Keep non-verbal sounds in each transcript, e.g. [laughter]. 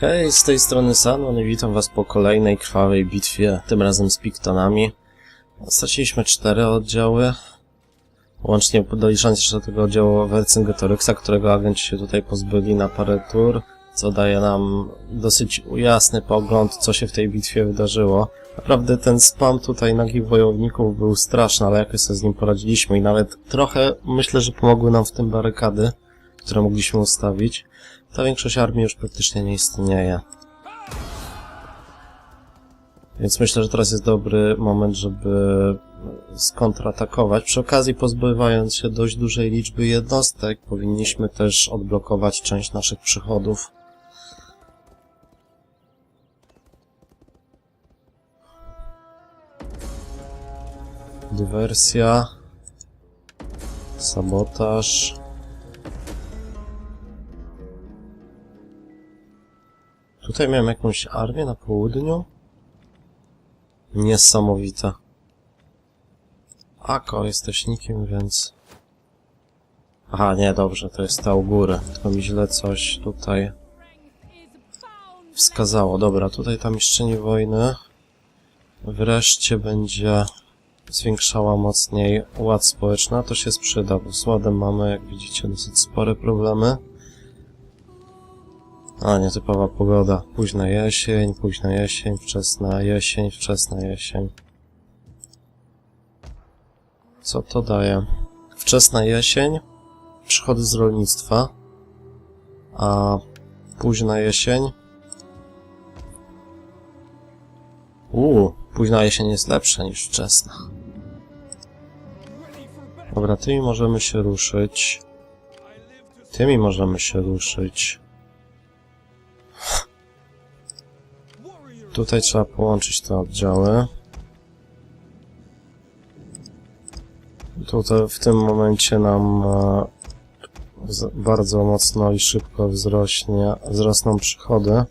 Hej, z tej strony Sanon i witam was po kolejnej krwawej bitwie, tym razem z Piktonami. Straciliśmy cztery oddziały, łącznie doliczając jeszcze do tego oddziału Vercingetoryksa, którego agenci się tutaj pozbyli na parę tur, co daje nam dosyć jasny pogląd, co się w tej bitwie wydarzyło. Naprawdę ten spam tutaj nagich wojowników był straszny, ale jakoś sobie z nim poradziliśmy i nawet trochę myślę, że pomogły nam w tym barykady, które mogliśmy ustawić. Ta większość armii już praktycznie nie istnieje. Więc myślę, że teraz jest dobry moment, żeby skontratakować. Przy okazji, pozbywając się dość dużej liczby jednostek, powinniśmy też odblokować część naszych przychodów. Dywersja. Sabotaż. Tutaj miałem jakąś armię na południu. Niesamowite. Ako, jesteś nikim, więc... Aha, nie, dobrze, to jest ta u góry. Tylko mi źle coś tutaj wskazało. Dobra, tutaj ta mistrzyni wojny wreszcie będzie zwiększała mocniej ład społeczny. a To się sprzyda, bo z ładem mamy, jak widzicie, dosyć spore problemy. A, nietypowa pogoda. Późna jesień, późna jesień, wczesna jesień, wczesna jesień. Co to daje? Wczesna jesień, przychody z rolnictwa, a późna jesień... Uuu, późna jesień jest lepsza niż wczesna. Dobra, tymi możemy się ruszyć. Tymi możemy się ruszyć. Tutaj trzeba połączyć te oddziały. Tutaj w tym momencie nam e, bardzo mocno i szybko wzrośnie, wzrosną przychody.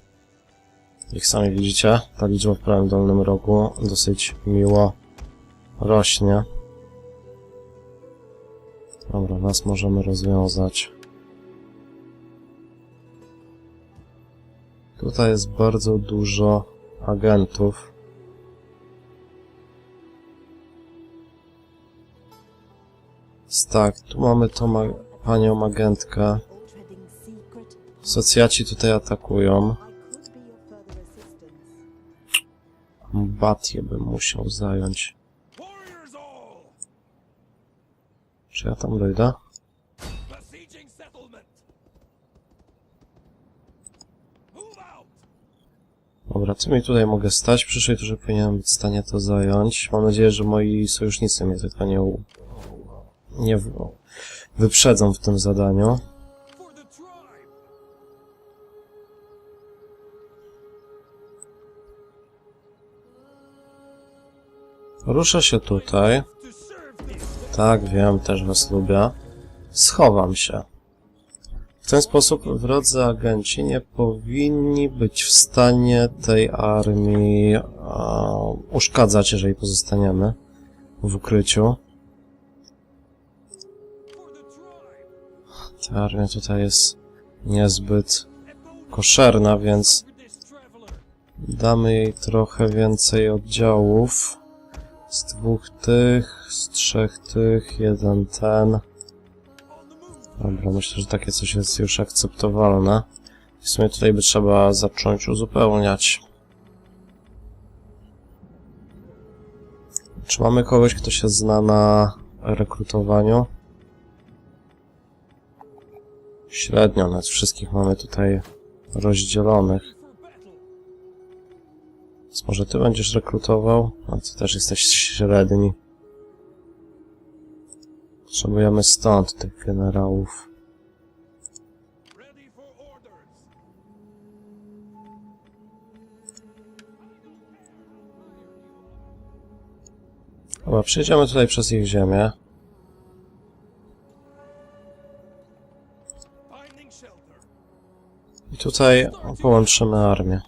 Jak sami widzicie, ta liczba w prawym dolnym rogu dosyć miło rośnie. Dobra, nas możemy rozwiązać. Tutaj jest bardzo dużo agentów. Tak, tu mamy tą panią agentkę. Socjaci tutaj atakują. Batię bym musiał zająć. Czy ja tam dojdę? Dobra, tymi tutaj mogę stać. W przyszłej turze powinienem być w stanie to zająć. Mam nadzieję, że moi sojusznicy mnie tylko nie, u- nie w- wyprzedzą w tym zadaniu. Ruszę się tutaj. Tak, wiem, też was lubię. Schowam się. W ten sposób wrodzy agenci nie powinni być w stanie tej armii e, uszkadzać, jeżeli pozostaniemy w ukryciu. Ta armia tutaj jest niezbyt koszerna, więc damy jej trochę więcej oddziałów. Z dwóch tych, z trzech tych, jeden ten. Dobra, myślę, że takie coś jest już akceptowalne. W sumie tutaj by trzeba zacząć uzupełniać. Czy mamy kogoś, kto się zna na rekrutowaniu? Średnio, nawet wszystkich mamy tutaj rozdzielonych. Więc może ty będziesz rekrutował? A ty też jesteś średni. Potrzebujemy stąd tych generałów. Dobra, przejdziemy tutaj przez ich ziemię. I tutaj połączymy armię.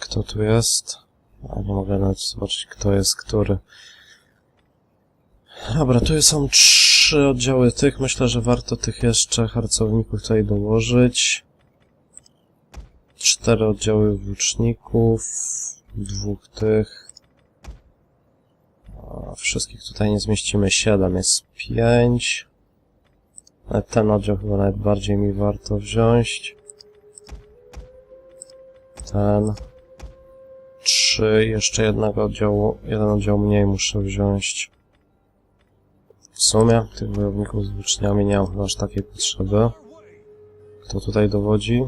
Kto tu jest? A nie mogę nawet zobaczyć, kto jest który. Dobra, tu są trz trzy oddziały tych. Myślę, że warto tych jeszcze harcowników tutaj dołożyć. Cztery oddziały włóczników. Dwóch tych. A wszystkich tutaj nie zmieścimy. Siedem jest pięć. Ale ten oddział chyba nawet bardziej mi warto wziąć. Ten. Jeszcze jednego oddziału. Jeden oddział mniej muszę wziąć. W sumie tych wojowników z włóczniami nie mam chyba aż takiej potrzeby. Kto tutaj dowodzi?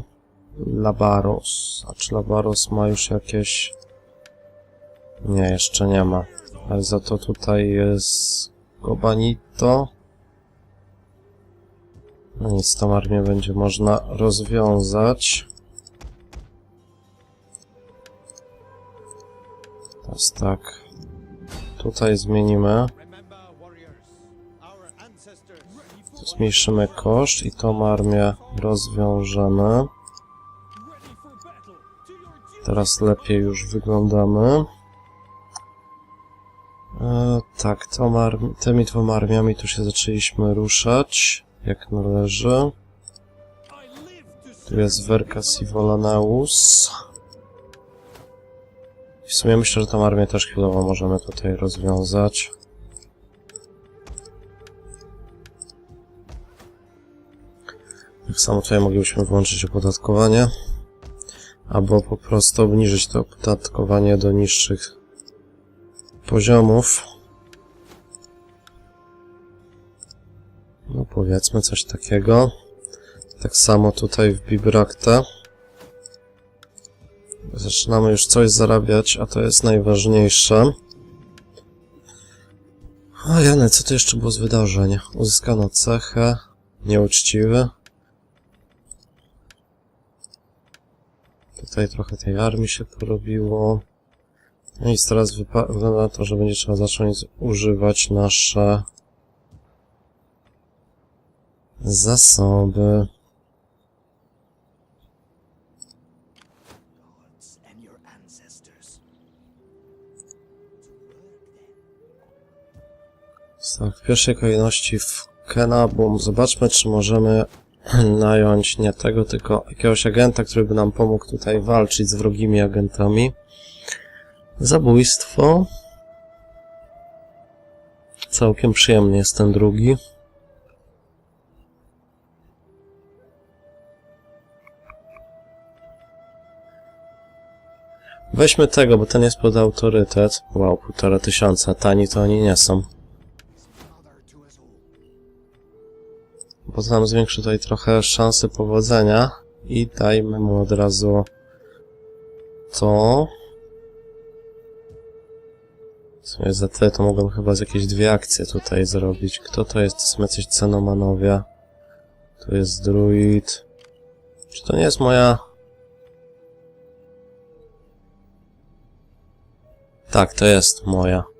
Labaros. A czy Labaros ma już jakieś... Nie, jeszcze nie ma. Ale za to tutaj jest Gobanito. No nic, tą armię będzie można rozwiązać. Teraz tak. Tutaj zmienimy. Ancestors. Zmniejszymy koszt i tą armię rozwiążemy. Teraz lepiej już wyglądamy. E, tak, tymi dwoma armiami tu się zaczęliśmy ruszać, jak należy. Tu jest Verkas i Volaneus. W sumie myślę, że tą armię też chwilowo możemy tutaj rozwiązać. Tak samo tutaj moglibyśmy włączyć opodatkowanie. Albo po prostu obniżyć to opodatkowanie do niższych poziomów. No powiedzmy coś takiego. Tak samo tutaj w Bibrakte. Zaczynamy już coś zarabiać, a to jest najważniejsze. A Jany, co to jeszcze było z wydarzeń? Uzyskano cechę. Nieuczciwy. Tutaj trochę tej armii się porobiło. No i teraz wygląda na to, że będzie trzeba zacząć używać nasze zasoby. W pierwszej kolejności w Kenabum. Zobaczmy, czy możemy [clears throat] nająć nie tego, tylko jakiegoś agenta, który by nam pomógł tutaj walczyć z wrogimi agentami. Zabójstwo. Całkiem przyjemny jest ten drugi. Weźmy tego, bo ten jest pod autorytet. Wow, półtora tysiąca. Tani to oni nie są. Bo to nam zwiększy tutaj trochę szanse powodzenia. I dajmy mu od razu to. W sumie za tyle to mogłem chyba z jakieś dwie akcje tutaj zrobić. Kto to jest? To są jacyś cenomanowie. Tu jest druid. Czy to nie jest moja... Tak, to jest moja.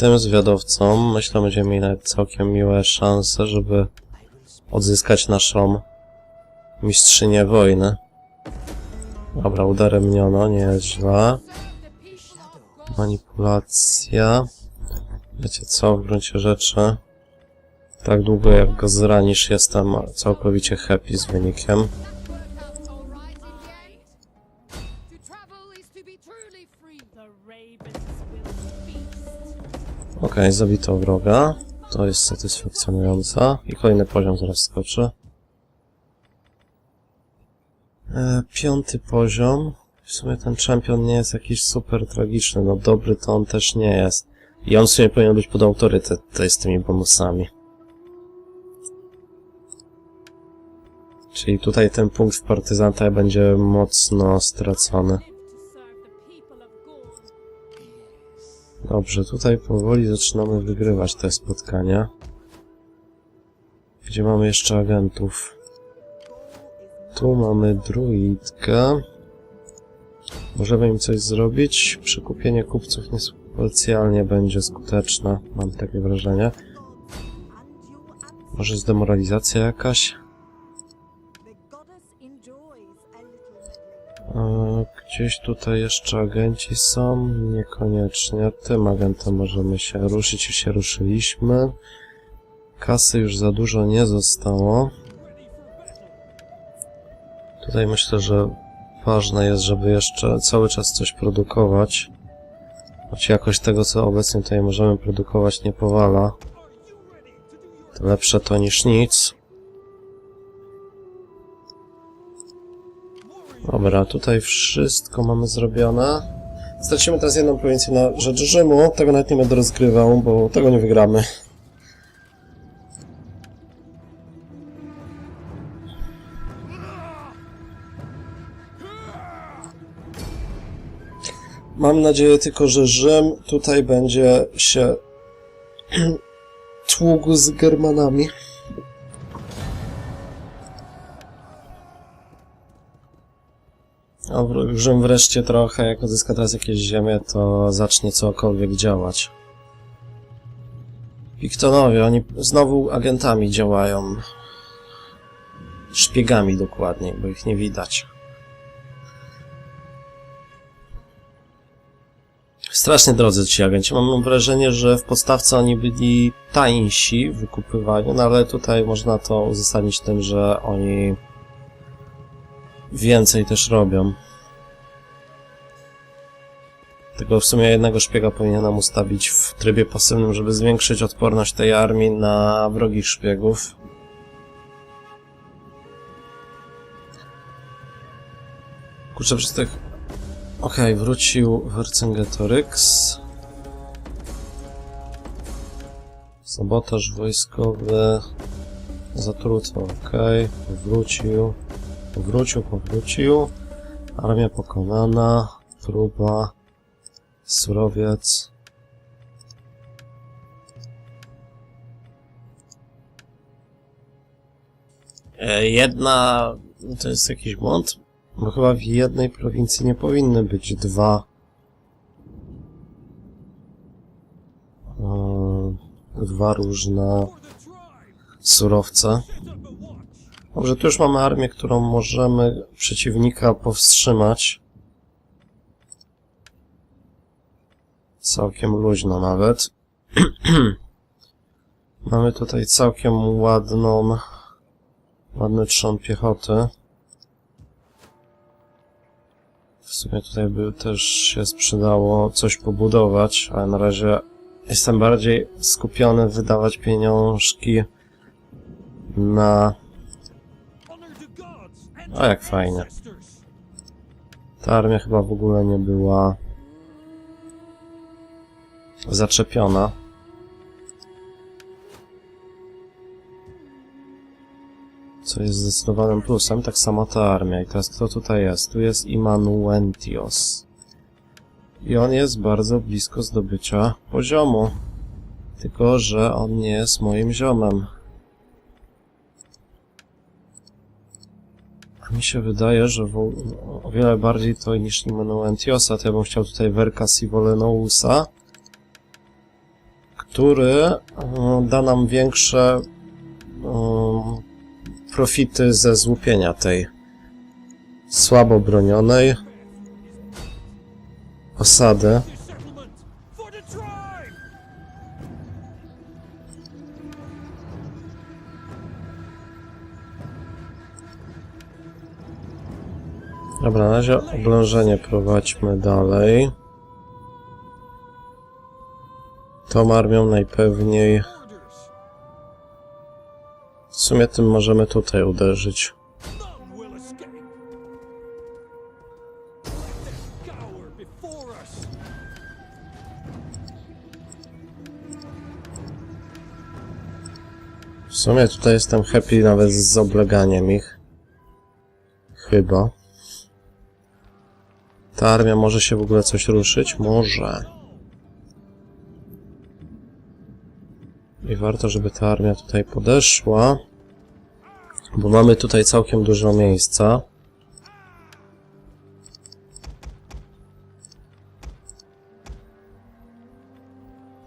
Tym zwiadowcom myślę będziemy mieli nawet całkiem miłe szanse, żeby odzyskać naszą mistrzynię wojny. Dobra, udaremniono, nie jest źle. Manipulacja. Wiecie co, w gruncie rzeczy, tak długo jak go zranisz, jestem całkowicie happy z wynikiem. Okej, zabito wroga. To jest satysfakcjonujące. I kolejny poziom zaraz skoczy. E, piąty poziom. W sumie ten czempion nie jest jakiś super tragiczny. No dobry to on też nie jest. I on w sumie powinien być pod autorytet z tymi bonusami. Czyli tutaj ten punkt w partyzanta będzie mocno stracony. Dobrze, tutaj powoli zaczynamy wygrywać te spotkania. Gdzie mamy jeszcze agentów? Tu mamy druidkę. Możemy im coś zrobić. Przekupienie kupców niespecjalnie będzie skuteczne, mam takie wrażenie. Może zdemoralizacja jakaś? Gdzieś tutaj jeszcze agenci są? Niekoniecznie. Tym agentem możemy się ruszyć, już się ruszyliśmy. Kasy już za dużo nie zostało. Tutaj myślę, że ważne jest, żeby jeszcze cały czas coś produkować. Choć jakość tego, co obecnie tutaj możemy produkować, nie powala. Lepsze to niż nic. Dobra, tutaj wszystko mamy zrobione. Stracimy teraz jedną prowincję na rzecz Rzymu. Tego nawet nie będę rozgrywał, bo tego nie wygramy. Mam nadzieję tylko, że Rzym tutaj będzie się [clears throat] tługł z Germanami. A wr- Rzym wreszcie trochę, jak odzyska teraz jakieś ziemię, to zacznie cokolwiek działać. Piktonowie, oni znowu agentami działają. Szpiegami dokładniej, bo ich nie widać. Strasznie drodzy ci agenci. Mam wrażenie, że w podstawce oni byli tańsi w wykupywaniu, no ale tutaj można to uzasadnić tym, że oni więcej też robią. Tego w sumie jednego szpiega powinienem ustawić w trybie pasywnym, żeby zwiększyć odporność tej armii na wrogich szpiegów. Kurczę, przez tych... Okej, wrócił Vercingetorix. Sabotaż wojskowy. Zatruto, okej. Wrócił. Powrócił, powrócił. Armia pokonana. Próba. Surowiec. E, Jedna... To jest jakiś błąd? Bo chyba w jednej prowincji nie powinny być dwa... e, Dwa różne surowce. Dobrze, tu już mamy armię, którą możemy przeciwnika powstrzymać. Całkiem luźno nawet. [clears throat] mamy tutaj całkiem ładną, ładny trzon piechoty. W sumie tutaj by też się sprzedało coś pobudować, ale na razie jestem bardziej skupiony wydawać pieniążki na A jak fajnie. Ta armia chyba w ogóle nie była zaczepiona. Co jest zdecydowanym plusem, tak samo ta armia. I teraz kto tutaj jest? Tu jest Immanuentios. I on jest bardzo blisko zdobycia poziomu. Tylko, że on nie jest moim ziomem. Mi się wydaje, że o wiele bardziej to niż Immanuentiosa, to ja bym chciał tutaj Werka Sivolenousa, który e, da nam większe e, profity ze złupienia tej słabo bronionej osady. Dobra, na razie oblężenie prowadźmy dalej. Tą armią najpewniej... W sumie tym możemy tutaj uderzyć. W sumie tutaj jestem happy nawet z obleganiem ich. Chyba. Ta armia może się w ogóle coś ruszyć? Może. I warto, żeby ta armia tutaj podeszła. Bo mamy tutaj całkiem dużo miejsca.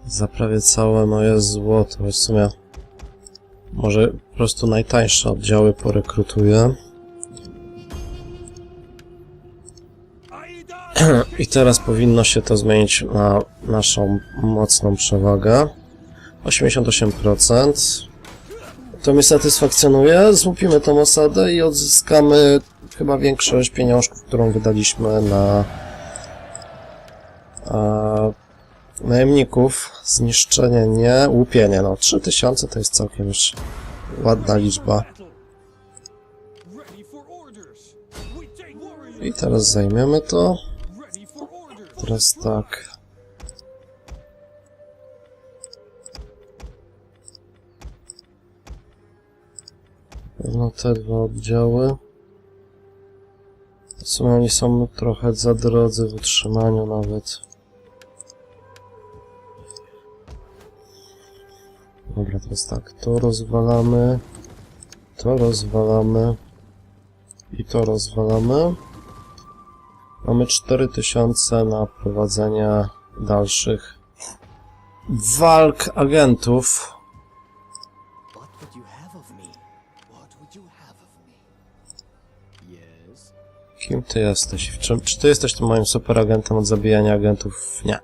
Za prawie całe moje złoto. W sumie może po prostu najtańsze oddziały porekrutuję. [clears throat] I teraz powinno się to zmienić na naszą mocną przewagę. 88%. To mnie satysfakcjonuje. Złupimy tą osadę i odzyskamy chyba większość pieniążków, którą wydaliśmy na e, najemników. Zniszczenie nie, łupienie. No 3000 to jest całkiem już ładna liczba. I teraz zajmiemy to. Teraz tak. No te dwa oddziały. W sumie oni są trochę za drodzy w utrzymaniu nawet. Dobra, teraz tak, to rozwalamy, to rozwalamy i to rozwalamy. Mamy 4000 na prowadzenie dalszych walk agentów. Kim ty jesteś? Czy, czy ty jesteś tym moim superagentem od zabijania agentów? Nie.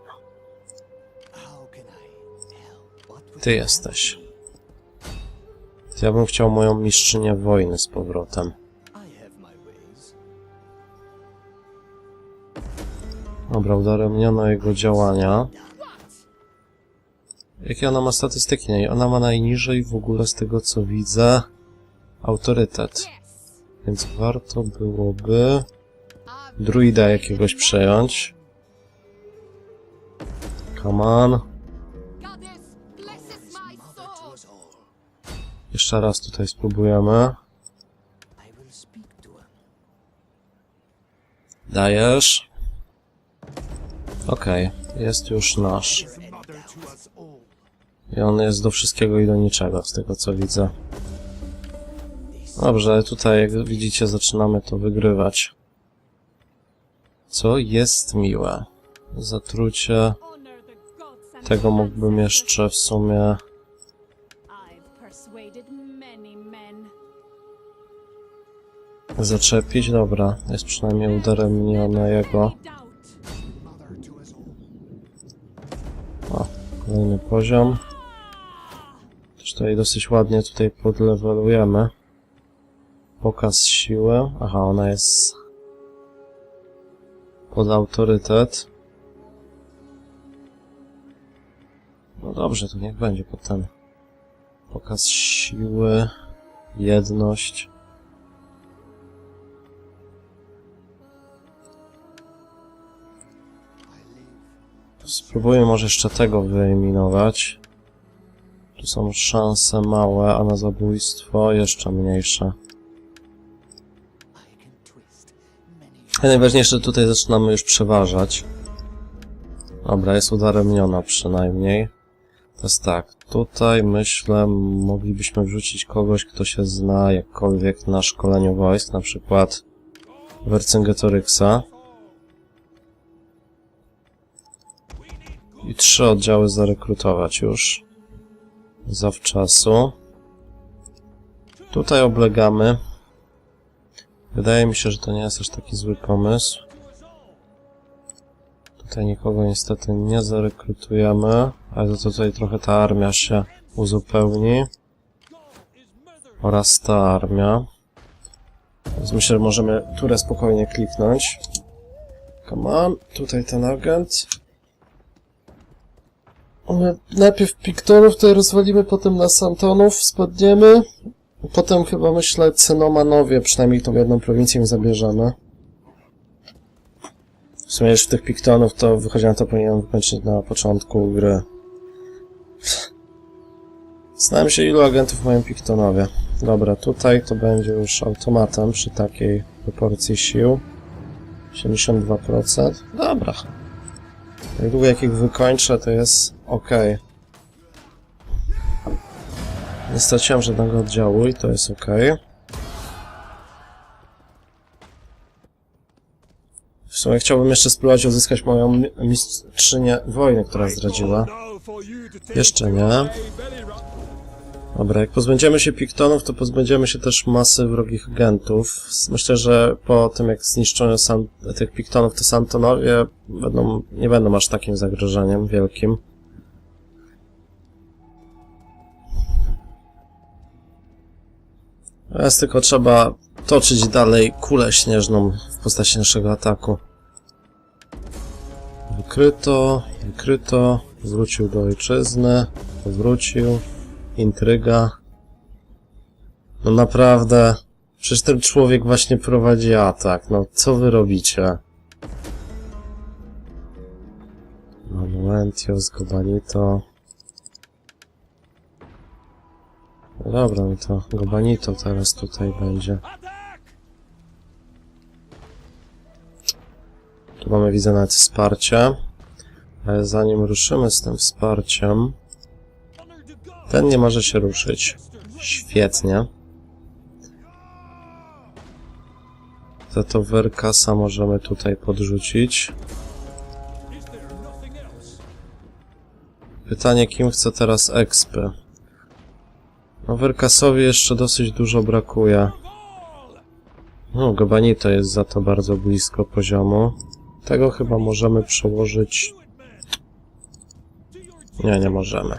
Ty jesteś. To ja bym chciał moją mistrzynię wojny z powrotem. Dobra, udaremniono jego działania. Jakie ona ma statystyki? Nie, Ona ma najniżej w ogóle z tego co widzę autorytet. Więc warto byłoby druida jakiegoś przejąć. Come on. Jeszcze raz tutaj spróbujemy. Dajesz. Okej, jest już nasz. I on jest do wszystkiego i do niczego, z tego co widzę. Dobrze, tutaj jak widzicie zaczynamy to wygrywać. Co jest miłe. Zatrucie. Tego mógłbym jeszcze w sumie... Zaczepić. Dobra, jest przynajmniej udaremnione jego. Kolejny poziom. Też tutaj dosyć ładnie tutaj podlevelujemy. Pokaz siły. Aha, ona jest pod autorytet. No dobrze, to niech będzie potem. Pokaz siły, jedność. Spróbuję może jeszcze tego wyeliminować. Tu są szanse małe, a na zabójstwo jeszcze mniejsze. I najważniejsze, tutaj zaczynamy już przeważać. Dobra, jest udaremniona przynajmniej. To jest tak, tutaj myślę, moglibyśmy wrzucić kogoś, kto się zna jakkolwiek na szkoleniu wojsk, na przykład Vercingetoryksa. I trzy oddziały zarekrutować już. Zawczasu. Tutaj oblegamy. Wydaje mi się, że to nie jest aż taki zły pomysł. Tutaj nikogo niestety nie zarekrutujemy, ale to tutaj trochę ta armia się uzupełni. Oraz ta armia. Więc myślę, że możemy turę spokojnie kliknąć. Come on, tutaj ten agent. Najpierw Piktorów tutaj rozwalimy, potem na Santonów spadniemy. Potem chyba myślę Cenomanowie, przynajmniej tą jedną prowincję zabierzemy. W sumie już w tych Piktonów to wychodzi na to powinienem wykończyć na początku gry. Znałem się ilu agentów mają Piktonowie. Dobra, tutaj to będzie już automatem przy takiej proporcji sił. 72%. Dobra. Jak długo jak ich wykończę to jest ok. Nie straciłem żadnego oddziału i to jest ok. W sumie chciałbym jeszcze spróbować odzyskać moją mi- mistrzynię wojny, która zdradziła. Jeszcze nie. Dobra, jak pozbędziemy się piktonów, to pozbędziemy się też masy wrogich agentów. Myślę, że po tym jak zniszczono tych piktonów, to Santonowie będą, nie będą aż takim zagrożeniem wielkim. Teraz tylko trzeba toczyć dalej kulę śnieżną w postaci naszego ataku. Wykryto, wykryto, wrócił do ojczyzny, wrócił, intryga. No naprawdę, przecież ten człowiek właśnie prowadzi atak, no co wy robicie? Monumentio, Gobanito. Dobra, no to Gobanito teraz tutaj będzie. Tu mamy, widzę, nawet wsparcie. Ale zanim ruszymy z tym wsparciem, ten nie może się ruszyć. Świetnie. Za to Werkasa możemy tutaj podrzucić. Pytanie, kim chce teraz expy? No Werkasowi jeszcze dosyć dużo brakuje. No, Gobanito jest za to bardzo blisko poziomu. Tego chyba możemy przełożyć... Nie, nie możemy.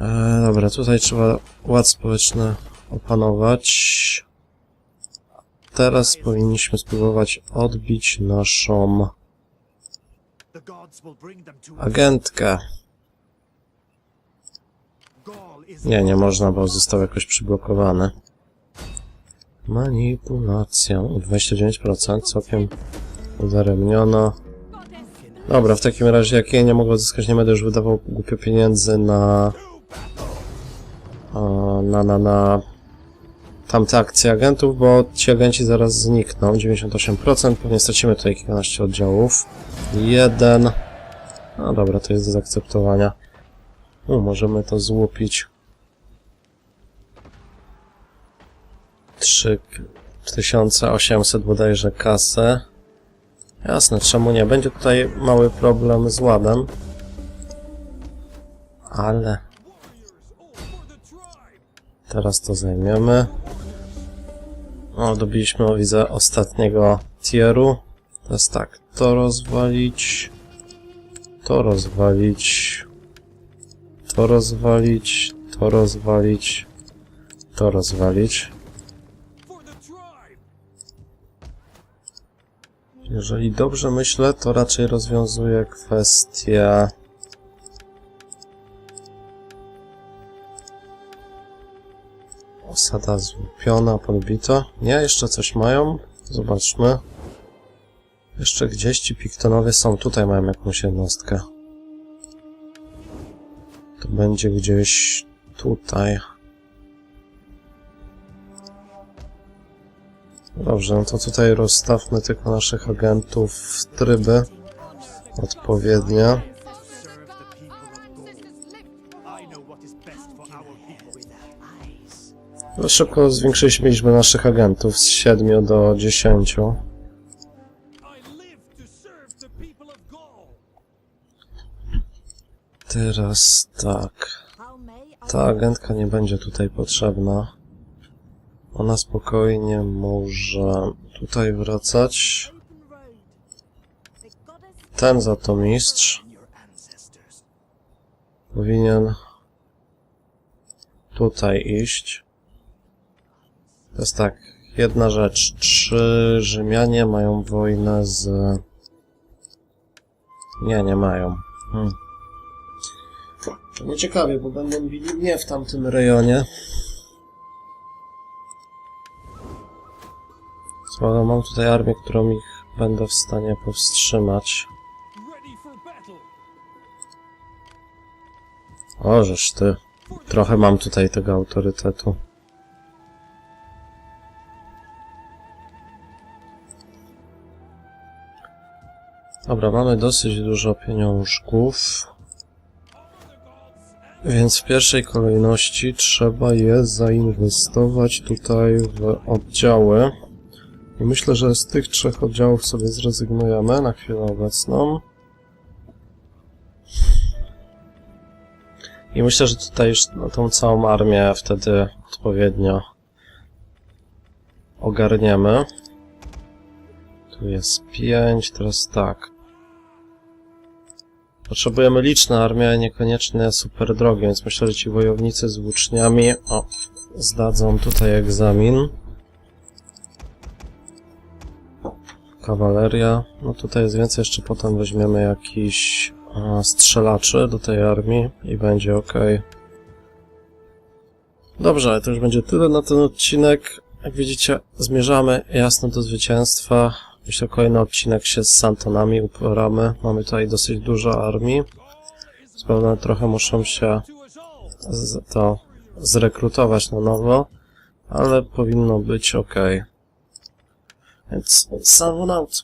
E, dobra, tutaj trzeba ład społeczny opanować. Teraz powinniśmy spróbować odbić naszą agentkę. Nie, nie można, bo został jakoś przyblokowany. Manipulacja. 29%, całkiem udaremniono. Dobra, w takim razie jak ja nie mogę odzyskać, nie będę już wydawał głupio pieniędzy na... na, na, na tamte akcje agentów, bo ci agenci zaraz znikną. 98%, pewnie stracimy tutaj kilkanaście oddziałów. Jeden. No dobra, to jest do zaakceptowania. No, możemy to złupić. 3800 bodajże kasę. Jasne, czemu nie? Będzie tutaj mały problem z ładem. Ale teraz to zajmiemy. O, dobiliśmy, widzę, ostatniego tieru. Teraz tak, to rozwalić. To rozwalić. To rozwalić. To rozwalić. To rozwalić. Jeżeli dobrze myślę, to raczej rozwiązuje kwestię... Osada złupiona, podbita. Nie, jeszcze coś mają. Zobaczmy. Jeszcze gdzieś ci piktonowie są. Tutaj mają jakąś jednostkę. To będzie gdzieś tutaj. Dobrze, no to tutaj rozstawmy tylko naszych agentów w tryby odpowiednie. No, Szybko zwiększyliśmy liczbę naszych agentów z 7 do 10. I live to serve the people of Gaul! Teraz tak. Ta agentka nie będzie tutaj potrzebna. Ona spokojnie może tutaj wracać. Ten za to mistrz powinien tutaj iść. To jest tak, jedna rzecz. Czy Rzymianie mają wojnę z... Nie, nie mają. Hmm. To nieciekawie, bo będą bili mnie w tamtym rejonie. Słowo, mam tutaj armię, którą ich będę w stanie powstrzymać. Ready for battle! O, żeż ty. Trochę mam tutaj tego autorytetu. Dobra, mamy dosyć dużo pieniążków. Więc w pierwszej kolejności trzeba je zainwestować tutaj w oddziały. Myślę, że z tych trzech oddziałów sobie zrezygnujemy na chwilę obecną. I myślę, że tutaj już tą całą armię wtedy odpowiednio ogarniemy. Tu jest 5, teraz tak. Potrzebujemy liczne armie, niekoniecznie super drogie, więc myślę, że ci wojownicy z włóczniami o, zdadzą tutaj egzamin. Kawaleria. No tutaj jest więcej, jeszcze potem weźmiemy jakiś a, strzelaczy do tej armii i będzie ok. Dobrze, to już będzie tyle na ten odcinek. Jak widzicie, zmierzamy jasno do zwycięstwa. Myślę, kolejny odcinek się z Santonami uporamy. Mamy tutaj dosyć dużo armii. Zapewne trochę muszą się to zrekrutować na nowo, ale powinno być ok. and, and someone out.